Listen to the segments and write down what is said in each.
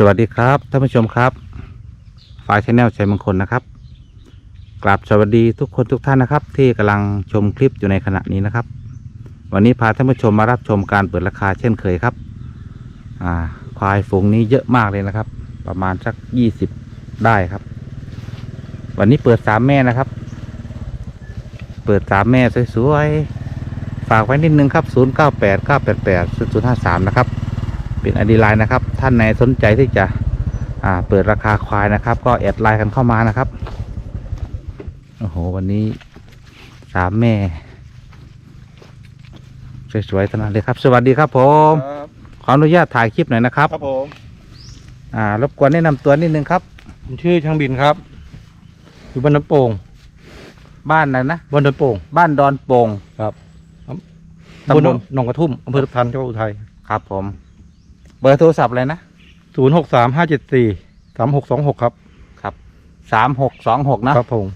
สวัสดีครับท่านผู้ชมครับฝ่ายชแนลชัยมงคลนะครับกราบสวัสดีทุกคนทุกท่านนะครับ ที่กำลังชมคลิปอยู่ในขณะนี้นะครับ วันนี้พาท่านผู้ชมมารับชมการเปิดราคาเช่นเคยครับอ่าควายฝูงนี้เยอะมากเลยนะครับ ประมาณสักยี่สิบได้ครับ วันนี้เปิดสามแม่นะครับ เปิดสามแม่สวยๆฝากไว้นิดนึงครับศูนย์เก้าแปดเก้าแปดแปดศูนย์ห้าสามนะครับ เป็นอดีไลน์นะครับ ท่านไหนสนใจที่จะอ่าเปิดราคาควายนะครับ ก็แอดไลน์กันเข้ามานะครับโอ้โหวันนี้สามแม่สวยๆทั้งนั้นเลยครับ สวัสดีครับผมครับขออนุญาตถ่ายคลิปหน่อยนะครับครับผมอ่ารบกวนแนะนำตัวนิดนึงครับผมชื่อช่างบินครับอยู่บ้านน้ำโป่งบ้านอะไรนะบ้านน้ำโป่งบ้านดอนโป่งครับตำบลตำบลหนองกระทุ่มอำเภอทับทันจังหวัดอุทัยครับผม เบอร์โทรศัพท์อะไรนะศูนย์หกสามห้าเจ็ดสี่สามหกสองหกครับครับสามหกสองหกนะครับผม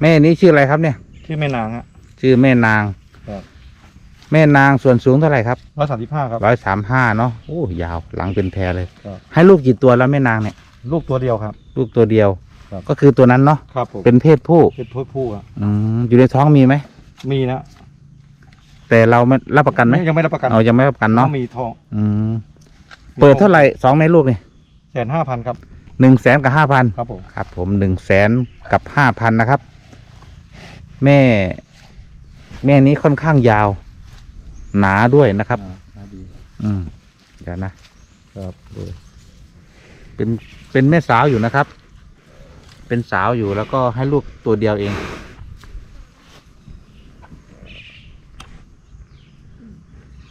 แม่นี้ชื่ออะไรครับเนี่ย ชื่อแม่นางฮะ ชื่อแม่นางครับ แม่นางส่วนสูงเท่าไหร่ครับร้อยสามสิบห้าครับ ร้อยสามห้าเนาะโอ้ยาวหลังเป็นแพรเลย ครับ ให้ลูกกี่ตัวแล้วแม่นางเนี่ย ลูกตัวเดียวครับ ลูกตัวเดียว ครับ ก็คือตัวนั้นเนาะครับผมเป็นเพศผู้เป็นผู้ผู้อะอืมอยู่ในท้องมีไหมมีนะ แต่เราไม่รับประกันไหมยังไม่รับประกันเอายังไม่รับประกันต้เนาะองมีทองอืมเปิดเท่าไหร่สองแม่ลูกนี่แสนห้าพันครับหนึ่งแสนกับห้าพันครับผมครับ ผมหนึ่งแสนกับห้าพันนะครับ แม่ แม่นี้ค่อนข้างยาว หนาด้วยนะครับอ่าดีอืมเดี๋ยวนะครับดูเป็นเป็นแม่สาวอยู่นะครับ เป็นสาวอยู่แล้วก็ให้ลูกตัวเดียวเอง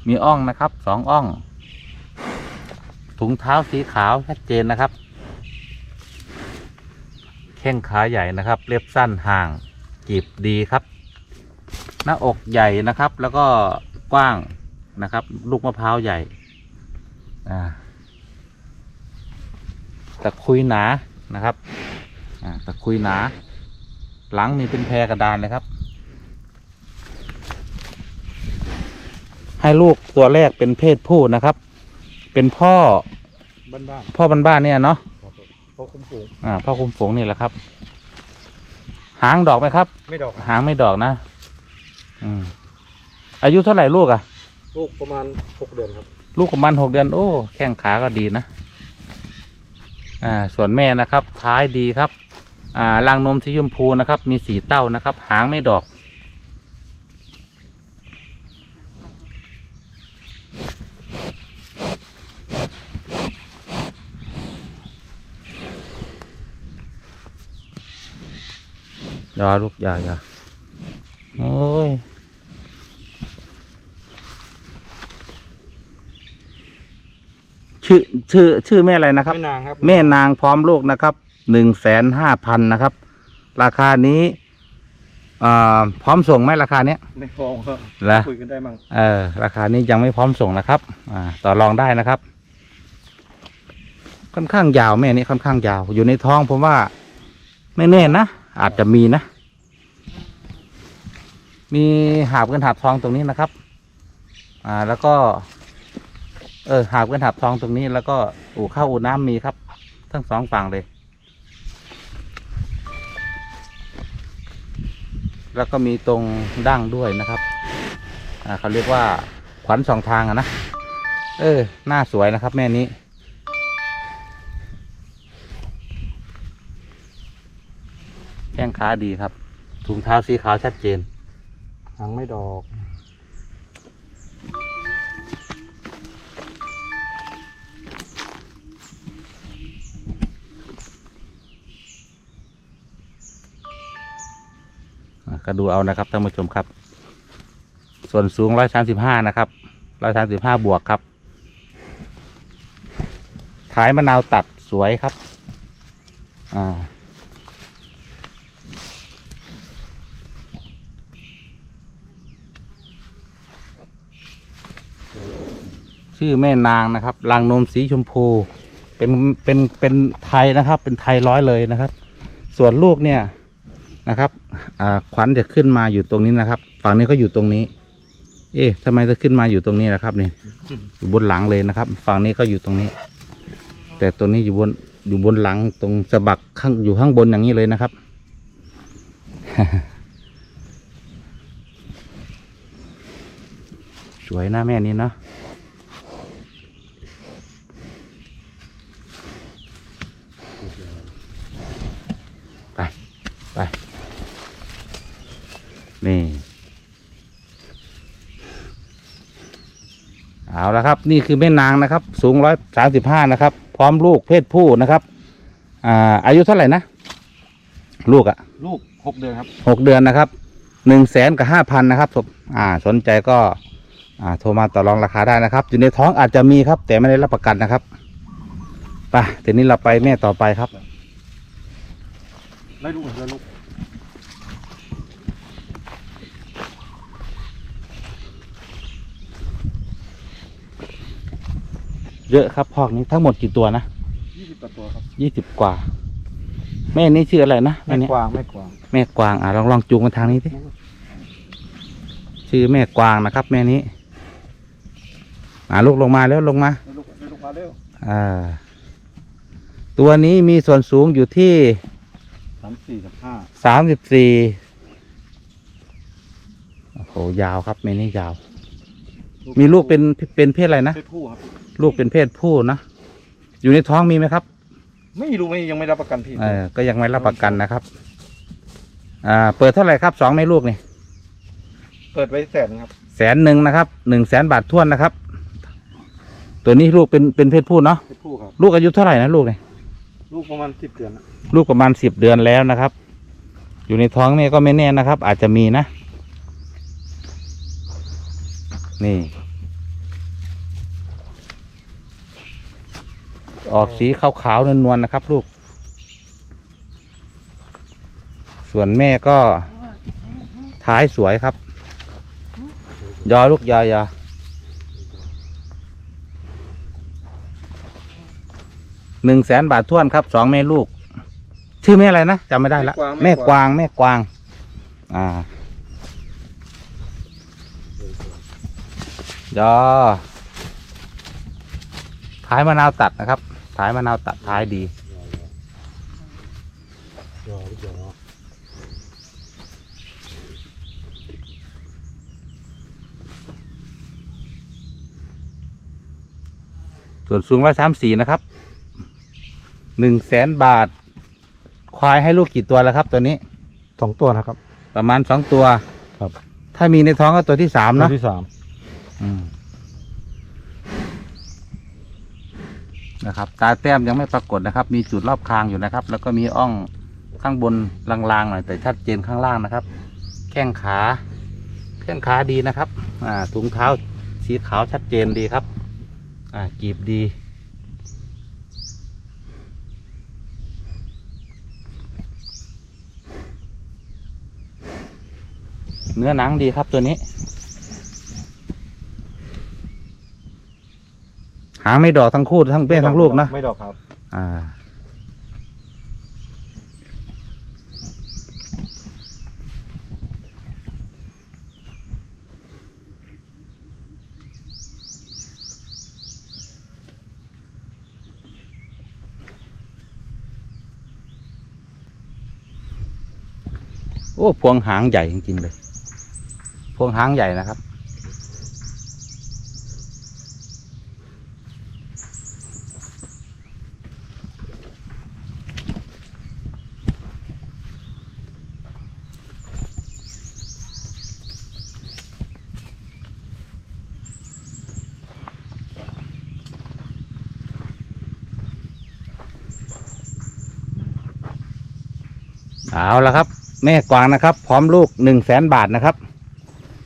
มีอ่องนะครับสองอ่อง ถุงเท้าสีขาวชัดเจนนะครับแข้งขาใหญ่นะครับ เล็บสั้นห่างจีบดีครับ หน้าอกใหญ่นะครับ แล้วก็กว้างนะครับ ลูกมะพร้าวใหญ่ตะคุยหนานะครับตะคุยหนา หลังนี่เป็นแพรกระดานเลยครับ ให้ลูกตัวแรกเป็นเพศผู้นะครับ เป็นพ่อบ้านบ้านพ่อบ้านๆเนี่ยเนาะๆครับผมพอคุ้มฝูงอ่าพ่อคุมฝูงนี่แหละครับ หางดอกไหมครับ ไม่ดอกหางไม่ดอกนะ อืม อายุเท่าไหร่ลูกอะลูกประมาณหกเดือนครับลูกประมาณหกเดือน โอ้ แข้งขาก็ดีนะ อ่า ส่วนแม่นะครับ ท้ายดีครับ อ่า รังนมสีชมพูนะครับ มีสีเต้านะครับ หางไม่ดอก อย่าลูกอย่าอย่าโอ้ยชื่อชื่อชื่อแม่อะไรนะครับ แม่นางครับแม่นางพร้อมลูกนะครับหนึ่งแสนห้าพันนะครับ ราคานี้อ่าพร้อมส่งไหมราคาเนี้ยในฟองครับแล้วคุยกันได้มั้งเออ ราคานี้ยังไม่พร้อมส่งนะครับ อ่า ต่อรองได้นะครับ ค่อนข้างยาวแม่นี้ค่อนข้างยาว อยู่ในท้องผมว่า ไม่แน่นะ อาจจะมีนะ มีหาบกันหาบทองตรงนี้นะครับ อ่าแล้วก็ เออหาบกันหาบทองตรงนี้ แล้วก็อู่ข้าวอู่น้ำมีครับ ทั้งสองฝั่งเลย แล้วก็มีตรงดั้งด้วยนะครับ อ่าเขาเรียกว่าขวัญสองทางอะนะ เออหน้าสวยนะครับ แม่นี้ ข้งขาดีครับ ถุงเท้าสีขาวชัดเจนหางไม่ดอก ก็ดูเอานะครับท่านผู้ชมครับ ส่วนสูงร้อยสามสิบห้านะครับร้อยสามสิบห้าบวกครับท้ายมะนาวตัดสวยครับ อ่า ชื่อแม่นางนะครับรังนมสีชมพู เป็นเป็นเป็นไทยนะครับ เป็นไทยร้อยเลยนะครับ ส่วนลูกเนี่ยนะครับขวัญจะขึ้นมาอยู่ตรงนี้นะครับ ฝั่งนี้ก็อยู่ตรงนี้ เอ๊ะทำไมจะขึ้นมาอยู่ตรงนี้นะครับนี่อยู่บนหลังเลยนะครับ ฝั่งนี้ก็อยู่ตรงนี้ แต่ตัวนี้อยู่บนอยู่บนหลังตรงสะบักข้างอยู่ข้างบนอย่างนี้เลยนะครับสวยนะแม่นี้เนาะไป ไป นี่ เอาละครับ นี่คือแม่นางนะครับ สูงร้อยสามสิบห้านะครับ พร้อมลูกเพศผู้นะครับอ่าอายุเท่าไหร่นะลูกอะลูกหกเดือนครับหกเดือนนะครับหนึ่งแสนกับห้าพันนะครับผมอ่าสนใจก็อ่าโทรมาต่อรองราคาได้นะครับ อยู่ในท้องอาจจะมีครับ แต่ไม่ได้รับประกันนะครับไปทีนี้เราไปแม่ต่อไปครับได้ลูกได้ลูก เยอะครับพอกนี้ทั้งหมดกี่ตัวนะยี่สิบตัวครับยี่สิบกว่า แม่นี่ชื่ออะไรนะแม่แม่นี้กวางแม่กวางแม่กวางอะลองลองจูงมาทางนี้สิชื่อแม่กวางนะครับ แม่นี้อ่าลูกลงมาแล้วลงมาได้ลูกได้ลูกมาเร็วอ่า ตัวนี้มีส่วนสูงอยู่ที่สามสี่สามห้าสามสิบสี่โอ้โหยาวครับแม่นี้ยาว มีลูกเป็นเป็นเพศอะไรนะเพศผู้ครับ ลูกเป็นเพศผู้นะ อยู่ในท้องมีไหมครับ ไม่รู้ไม่ยังไม่รับประกันพี่เออก็ยังไม่รับประกันนะครับ อ่า เปิดเท่าไหร่ครับสองแม่ลูกนี่เปิดไว้แสนครับ แสนหนึ่งนะครับหนึ่งแสนบาทท้วนนะครับ ตัวนี้ลูกเป็นเป็นเพศผู้เนาะเพศผู้ครับ ลูกอายุเท่าไหร่นะลูกเนี่ยลูกประมาณสิบเดือนนะลูกประมาณสิบเดือนแล้วนะครับ อยู่ในท้องเนี่ยก็ไม่แน่นะครับ อาจจะมีนะ นี่ ออกสีขาวๆนวลๆนะครับ ลูก ส่วนแม่ก็ ท้ายสวยครับ ยอลูกยอยอหนึ่งแสนบาทท้วนครับสองแม่ลูก ชื่อแม่อะไรนะจำไม่ได้ละแม่กวางแม่กวาง อ่ายอท้ายมะนาวตัดนะครับ ท้ายมะนาวตัดท้ายดียอลูกยอส่วนสูงร้อยสามสี่นะครับ หนึ่งแสนบาท ควายให้ลูกกี่ตัวแล้วครับ ตัวนี้ สองตัวนะครับ ประมาณสองตัว ครับ ถ้ามีในท้องก็ตัวที่สามตัวเนาะที่สาม อืม นะครับ ตาแต้มยังไม่ปรากฏนะครับ มีจุดรอบคางอยู่นะครับ แล้วก็มีอ่องข้างบนลางๆหน่อยแต่ชัดเจนข้างล่างนะครับ แข้งขา แข้งขาดีนะครับ อ่าถุงเท้าสีขาวชัดเจนดีครับ อ่ากีบดีเนื้อหนังดีครับตัวนี้ หางไม่ดอกทั้งคู่ทั้งแม่ทั้งลูกนะ ไม่ดอกครับ อ่า โอ้ พวงหางใหญ่จริงๆเลย พวงหางใหญ่นะครับ เอาละครับ แม่กวางนะครับ พร้อมลูกหนึ่งแสนบาทนะครับ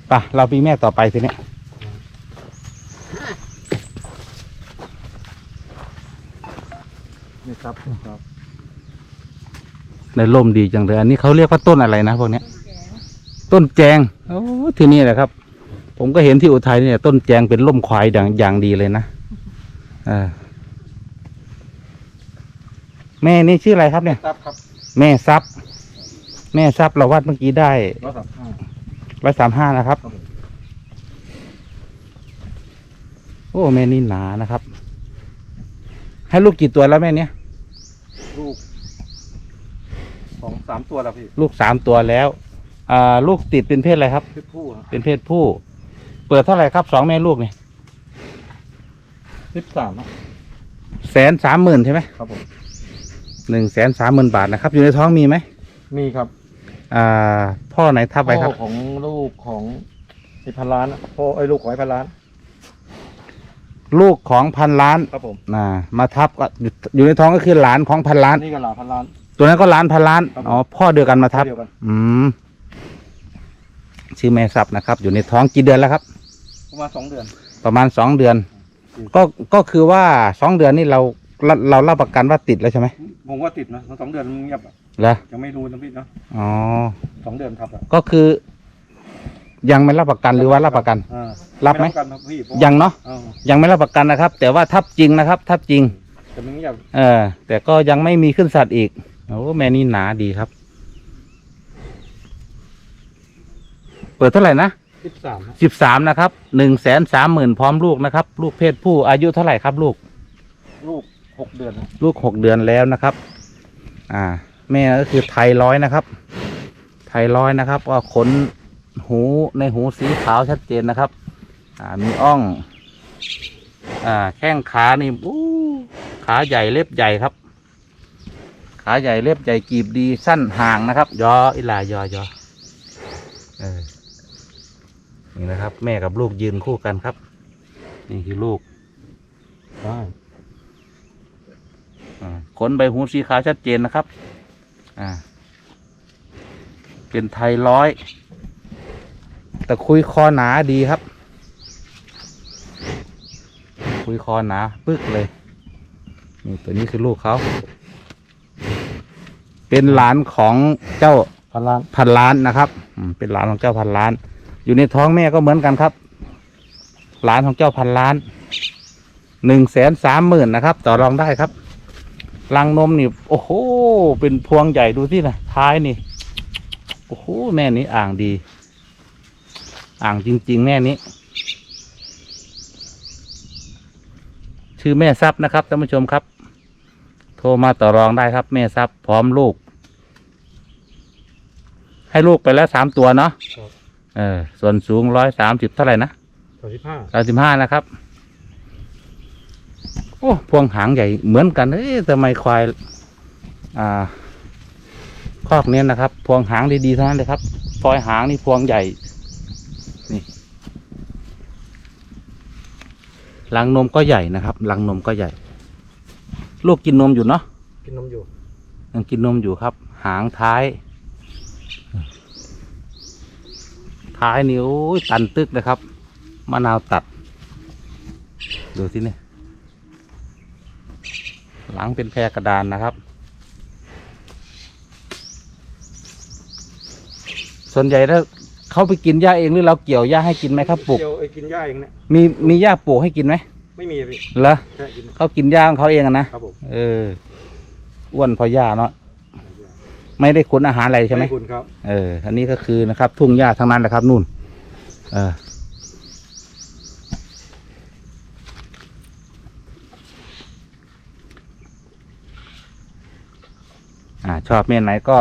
ไปะเราปีแม่ต่อไปทีนี้นี่ครับครับในร่มดีจังเลยอันนี้เขาเรียกว่าต้นอะไรนะพวกเนี้ย ต้นแจงโอ้ที่นี่แหละครับ ผมก็เห็นที่อุทัยเนี่ยต้นแจงเป็นร่มควายอย่างอย่างดีเลยนะเออแม่นี่ชื่ออะไรครับเนี่ยครับครับแม่ซับ แม่ซับเราวัดเมื่อกี้ได้ร้อยสามห้าร้อยสามห้านะครับ ครับผมโอ้แม่นี่หนานะครับใให้ลูกกี่ตัวแล้วแม่เนี้ยลูกสองสามตัวแล้วพี่ลูกสามตัวแล้วอ่าลูกติดเป็นเพศอะไรครับเพศผู้เป็นเพศผู้ เปิดเท่าไหร่ครับสองแม่ลูกเนี่ยสิบสามแสนสามหมื่นใช่ไหมครับผม หนึ่งแสนสามหมื่นบาทนะครับ อยู่ในท้องมีไหมมีครับ อ่าพ่อไหนทับไปครับ พ่อของลูกของไอ้พันล้านอะพ่อไอ้ลูกของไอ้พันล้าน ลูกของพันล้านครับผมน่ามาทับก็อยู่อยู่ในท้องก็คือหลานของพันล้าน นี่ก็หลานพันล้าน ตัวนั้นก็หลานพันล้านครับผม อ๋อพ่อเดียวกันมาทับ เดียวกันอืมชื่อแม่ทรัพย์นะครับ อยู่ในท้องกี่เดือนแล้วครับ ประมาณสองเดือน ประมาณสองเดือน อืม ก็ก็คือว่าสองเดือนนี่เราเราเรารับประกันว่าติดแล้วใช่ไหมผมว่าติดนะสองเดือนมันเงียบอะ เหรอยังไม่รู้นะพี่เนาะอ๋อ สองเดือนทับอะก็คือ ยังไม่รับประกันหรือว่ารับประกัน อ่ารับไหม ประกันครับพี่เพราะยังเนาะอ่ายังไม่รับประกันนะครับ แต่ว่าทับจริงนะครับ ทับจริง แต่มันเงียบเออ แต่ก็ยังไม่มีขึ้นสัตว์อีก โอ้แม่นี่หนาดีครับ เปิดเท่าไหร่นะสิบสามสิบสามนะครับ หนึ่งแสนสามหมื่นพร้อมลูกนะครับ ลูกเพศผู้อายุเท่าไหร่ครับลูก ลูกหกเดือนนะลูกหกเดือนแล้วนะครับ อ่า แม่ก็คือไทยร้อยนะครับ ไทยร้อยนะครับ ก็ขนหูในหูสีขาวชัดเจนนะครับ อ่ามีอ่อง อ่าแข้งขานี่อู้ขาใหญ่เล็บใหญ่ครับ ขาใหญ่เล็บใหญ่กีบดีสั้นห่างนะครับ ยออิลายอยอเออนี่นะครับ แม่กับลูกยืนคู่กันครับ นี่คือลูกได้อ่าขนใบหูสีขาวชัดเจนนะครับ อ่า เป็นไทยร้อยแต่คุยคอหนาดีครับ คุยคอหนาปึ๊กเลยนี่ตัวนี้คือลูกเขา เป็นหลานของเจ้าพันล้านพันล้านนะครับอืมเป็นหลานของเจ้าพันล้าน อยู่ในท้องแม่ก็เหมือนกันครับ หลานของเจ้าพันล้านหนึ่งแสนสามหมื่นนะครับ ต่อรองได้ครับ รังนมนี่โอ้โห เป็นพวงใหญ่ดูที่นะท้ายนี่ โอ้โห แม่นี้อ่างดี อ่างจริง ๆ แม่นี้ ชื่อแม่ทรัพย์นะครับท่านผู้ชมครับ โทรมาต่อรองได้ครับ แม่ทรัพย์พร้อมลูก ให้ลูกไปแล้วสามตัวเนาะครับเออ ส่วนสูงร้อยสามสิบเท่าไหร่นะสามสิบห้าสามสิบห้านะครับโอ้พวงหางใหญ่เหมือนกันเอ้ยทำไมควาย อ่าคอกเนี้ยนะครับ พวงหางดีๆทั้งนั้นเลยครับฟอยหางนี่พวงใหญ่นี่ลังนมก็ใหญ่นะครับลังนมก็ใหญ่ ลูกกินนมอยู่เนาะกินนมอยู่ยังกินนมอยู่ครับ หางท้าย ท้ายนี่โอ้ยตันตึกนะครับมะนาวตัด ดูที่นี่ หลังเป็นแพรกระดานนะครับ ส่วนใหญ่ถ้าเขาไปกินหญ้าเองหรือเราเกี่ยวหญ้าให้กินไหมครับปลูกเดี๋ยวไอ้กินหญ้าเองเนี่ยมีมีหญ้าปลูกให้กินไหมไม่มีอะพี่เหรอแค่กินเขากินหญ้าของเขาเองอะนะครับผมเอออ้วนเพราะหญ้าเนาะไม่ได้ขุนอาหารอะไรใช่ไหม คุณครับ เออ อันนี้ก็คือนะครับ ทุ่งหญ้าทั้งนั้นแหละครับนู่น เออ ชอบเม่นไหนก็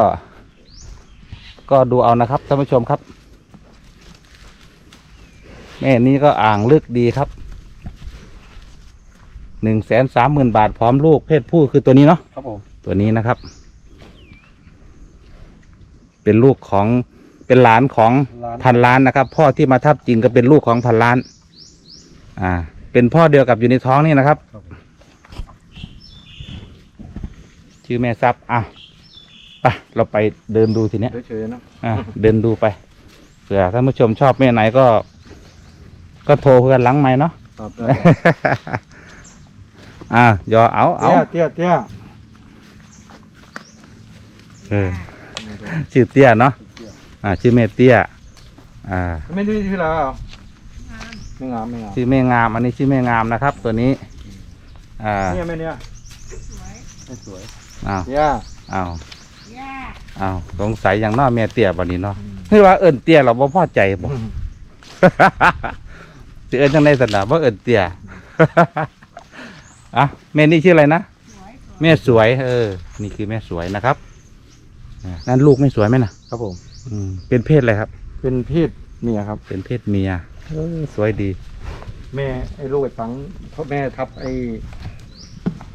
ก็ดูเอานะครับท่านผู้ชมครับ แม่นี้ก็อ่างลึกดีครับหนึ่งแสนสามหมื่นบาทพร้อมลูกเพศผู้คือตัวนี้เนาะครับผมตัวนี้นะครับ เป็นลูกของเป็นหลานของร้านพันล้านนะครับ พ่อที่มาทับจริงก็เป็นลูกของพันล้าน อ่า เป็นพ่อเดียวกับอยู่ในท้องนี่นะครับครับชื่อแม่ทรัพย์อะ ไปเราไปเดินดูทีเนี้ยเฉยๆนะอะเดินดูไปเผื่อท่านผู้ชมชอบแม่ไหนก็ ก็โทรเพื่อนหลังไหมค์เนาะครับอะยอเอาเอาเตี้ยเตี้ยเออชื่อเตี้ยเนาะอ่าชื่อแม่เตี้ยอ่า ไม่ได้ที่แล้วไม่งามไม่งามชื่อแม่งามอันนี้ชื่อแม่งามนะครับ ตัวนี้ อ่าเนี่ยไม่เนี่ยไม่สวยอ้าวเนี่ยอ้าว อ้าวสงสัยอย่างน้อแม่เตี้ยบันนี้เนาะคือว่าเอิญเตี้ยเราบ่พอใจบ่สิเอิญจังไดสนะบ่เอิญเตี้ยอะแม่นี่ชื่ออะไรนะแม่สวย เออ นี่คือแม่สวยนะครับอะนั่นลูกไม่สวยไหมนะครับผม อืมเป็นเพศอะไรครับ เป็นเพศเมียครับ เป็นเพศเมียเออสวยดี แม่ไอ้ลูกไอ้ฟังพ่อแม่ทับไอ้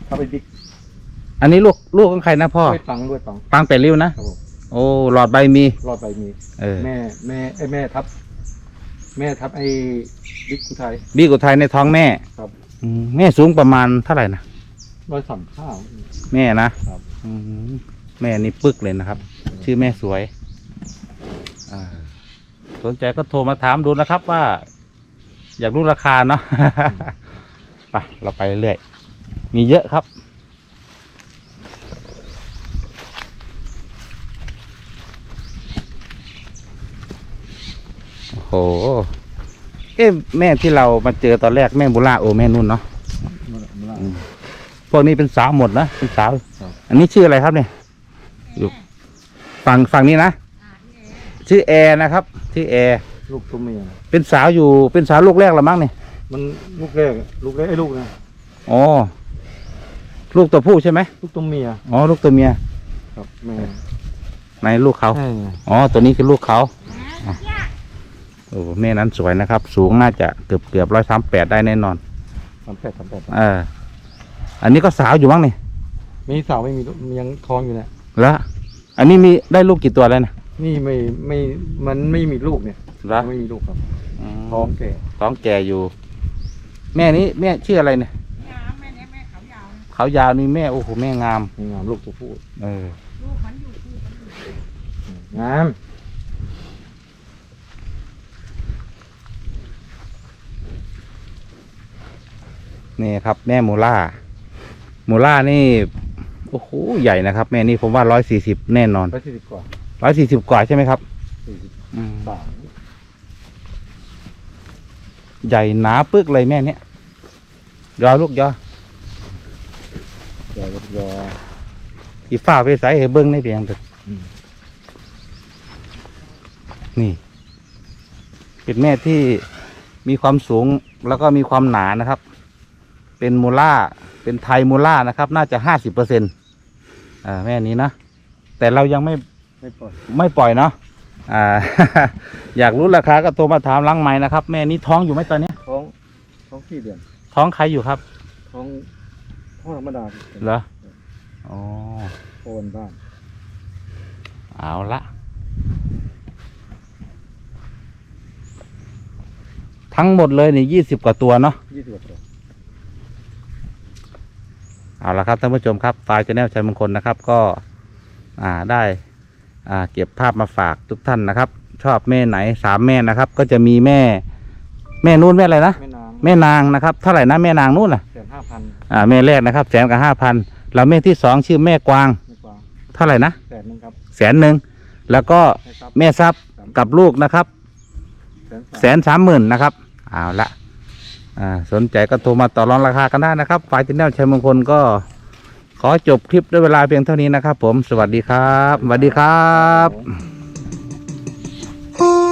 ทับไอ้บิ๊ก อันนี้ลูกลูกของใครนะพ่อด้วยฟังด้วยฟังปังแปดริ้วนะครับผม โอ้หลอดใบมี รอดไปมี เออแม่แม่ไอ้แม่ทับ แม่ทับไอ้บิ๊กกุไทย บีกุไทยในท้องแม่ครับ อืมแม่สูงประมาณเท่าไหร่นะร้อยสามข้าว แม่นะครับ อืมแม่นี่ปึกเลยนะครับ ชื่อแม่สวยอ่าสนใจก็โทรมาถามดูนะครับว่า อยากรู้ราคาเนาะ ไปเราไปเรื่อยๆมีเยอะครับ โอ้โห เอ๊ะแม่ที่เรามาเจอตอนแรกแม่บุล่าโอแม่นุ่นเนาะอืมพวกนี้เป็นสาวหมดนะเป็นสาว ครับ อันนี้ชื่ออะไรครับเนี่ย อยู่ ฝั่งฝั่งนี้นะ ชื่อแอร์นะครับ ชื่อแอร์ ลูกตัวเมียเป็นสาวอยู่ เป็นสาวลูกแรกหรือมั้งเนี่ยมันลูกแรกลูกแรกไอ้ลูกนะอ๋อ ลูกตัวผู้ใช่ไหมลูกตัวเมียอ๋อ ลูกตัวเมีย ครับแม่ในลูกเขา ใช่อ๋อ ตัวนี้คือลูกเขาอะ โอ้แม่นั้นสวยนะครับ สูงน่าจะเกือบเกือบร้อยสามแปดได้แน่นอนสามแปดสามแปดเอออันนี้ก็สาวอยู่มั้งเนี่ยมีสาวไม่มีลูกยังท้องอยู่เนี่ยแล้วอันนี้มีได้ลูกกี่ตัวแล้วนะนี่ไม่ไม่มันไม่มีลูกเนี่ยแล้วไม่มีลูกครับอืมท้องแก่ท้องแก่อยู่ แม่นี้แม่ชื่ออะไรเนี่ยงามแม่เนี่ยแม่เขายาวนะเขายาวนี่แม่โอ้โหแม่งามมีงามลูกตัวผู้เออลูกมันอยู่คู่มันอยู่งาม นี่ครับ แม่มูล่ามูล่านี่โอ้โหใหญ่นะครับ แม่นี่ผมว่าร้อยสี่สิบแน่นอนร้อยสี่สิบกว่าร้อยสี่สิบกว่าใช่ไหมครับสี่สิบอืมสามใหญ่หนาปึกเลยแม่เนี้ยยอลูกยอเดี๋ยวเดี๋ยวอีฝ้าไปใส่ให้เบิ้งในเพียงแต่อืมนี่ เป็นแม่ที่มีความสูงแล้วก็มีความหนานะครับ เป็นมูล่า เป็นไทยมูล่านะครับ น่าจะห้าสิบเปอร์เซ็นต์อ่าแม่นี้นะ แต่เรายังไม่ไม่ปล่อยไม่ปล่อยเนาะอ่า อยากรู้ราคาก็โทรมาถามหลังไม้นะครับ แม่นี้ท้องอยู่ไหมตอนเนี้ยท้องท้องสี่เดือน ท้องใครอยู่ครับ ท้องท้องธรรมดาเหรออ๋อโอนบ้านเอาละทั้งหมดเลยนี่ยี่สิบกว่าตัวเนาะยี่สิบกว่าตัว เอาละครับท่านผู้ชมครับฟายชาแนลชัยมงคลนะครับก็อ่าได้อ่าเก็บภาพมาฝากทุกท่านนะครับ ชอบแม่ไหนสามแม่นะครับ ก็จะมีแม่ แม่นู้นแม่อะไรนะแม่นางแม่นางนะครับเท่าไหร่นะแม่นางนู้นน่ะแสนห้าพันอ่าแม่แรกนะครับแสนกับห้าพันแล้วแม่ที่สองชื่อแม่กวางไม่กว่าเท่าไหร่นะแสนหนึงครับแสนหนึ่งแล้วก็ให้ครับแม่ทรัพย์กับลูกนะครับแสนสามแสนสามหมื่นนะครับเอาละอ่า สนใจก็โทรมาต่อรองราคากันได้นะครับฝ่ายจินแนลชัยมงคลก็ขอจบคลิปด้วยเวลาเพียงเท่านี้นะครับผม สวัสดีครับ สวัสดีครับ